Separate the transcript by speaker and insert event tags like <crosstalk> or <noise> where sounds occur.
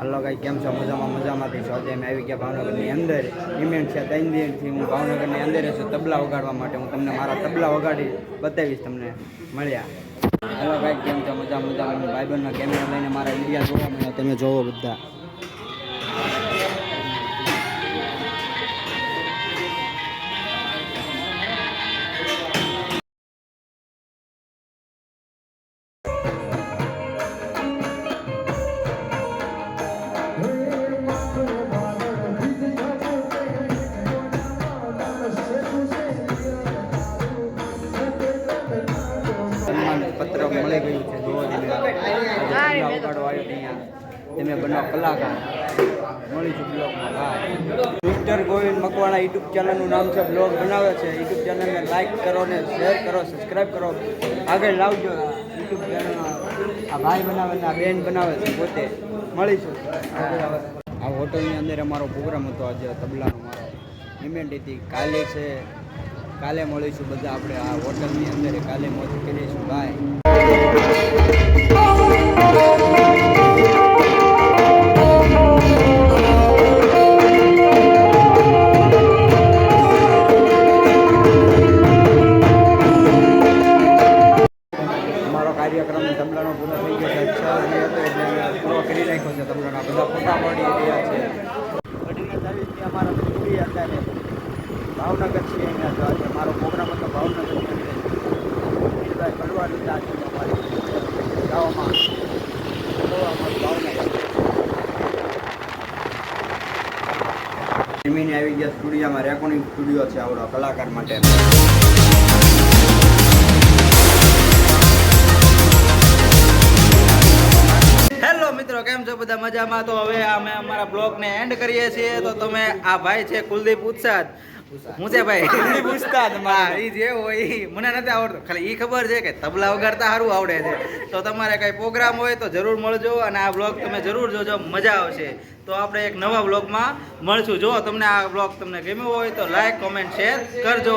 Speaker 1: હાલો કેમ છો? મજામાં, મજામાંથી છો? આજે અમે આવી ગયા ભાવનગરની અંદર ઇમેન્ટ છે, ત્રણ દિનથી હું ભાવનગરની અંદર છું. તબલા વગાડવા માટે હું તમને મારા તબલા વગાડી બતાવીશ તમને. મળ્યા. હલો કાંઈ કેમ છો? મજા મજામાં. ભાઈ બહેનના કેમેરા લઈને મારા ઇન્ડિયા જોવા મળ્યા. તમે જોવો બધા. પત્ર મળી ગયું છે. જોવો તબલા આવ્યો ત્યાં. તમે બનાવ કલાકાર. મળી છું બ્લોગમાં. હા. મિસ્ટર ગોવિંદ મકવાણા યુટ્યુબ ચેનલનું નામ છે બ્લોગ બનાવે છે. યુટ્યુબ ચેનલને લાઈક કરો ને શેર કરો સબસ્ક્રાઈબ કરો. આગળ લાવજો યુટ્યુબ ચેનલમાં આ ભાઈ બનાવે છે આ બેન બનાવે છે પોતે. મળીશું આ હોટલની અંદર અમારો પ્રોગ્રામ હતો આજે તબલાનો મારો. ઇમેન્ટ હતી. કાલે છે. કાલે મળીશું બધા આપણે આ હોટલની અંદર. કાલે મોજ કરીશું બાય કાર્યક્રમ તબલાનો પૂરો થઈ ગયો છે. છ પૂરો કરી નાખ્યો છે. તબલાના બધા ફોટા પડી રહ્યા છે. અમારા ભાવનગર છીએ અહીંયા તો આજે મારો પ્રોગ્રામ હતો ભાવનગર અંદર નીલભાઈ ભરવા લીધા છે અમારી ગાવામાં તો અમારું જમીને આવી ગયા સ્ટુડિયોમાં રેકોર્ડિંગ સ્ટુડિયો છે આવડો કલાકાર માટે.
Speaker 2: મિત્રો, કેમ છો બધા? મજામાં? તો હવે અમે અમારા બ્લોગને એન્ડ કરીએ છીએ. તો તમે આ ભાઈ છે કુલદીપ ઉત્સાદ. હું છે ભાઈ? <laughs>
Speaker 1: પૂછતા એ
Speaker 2: હા જે હોય એ મને નથી આવડતું. ખાલી એ ખબર છે કે તબલા વગાડતા સારું આવડે છે. તો તમારે કઈ પ્રોગ્રામ હોય તો જરૂર મળજો અને આ બ્લોગ તમે જરૂર જોજો. મજા આવશે. તો આપણે એક નવા બ્લોગમાં મળશું. જો તમને આ બ્લોગ તમને ગમ્યો હોય તો લાઈક કોમેન્ટ શેર કરજો.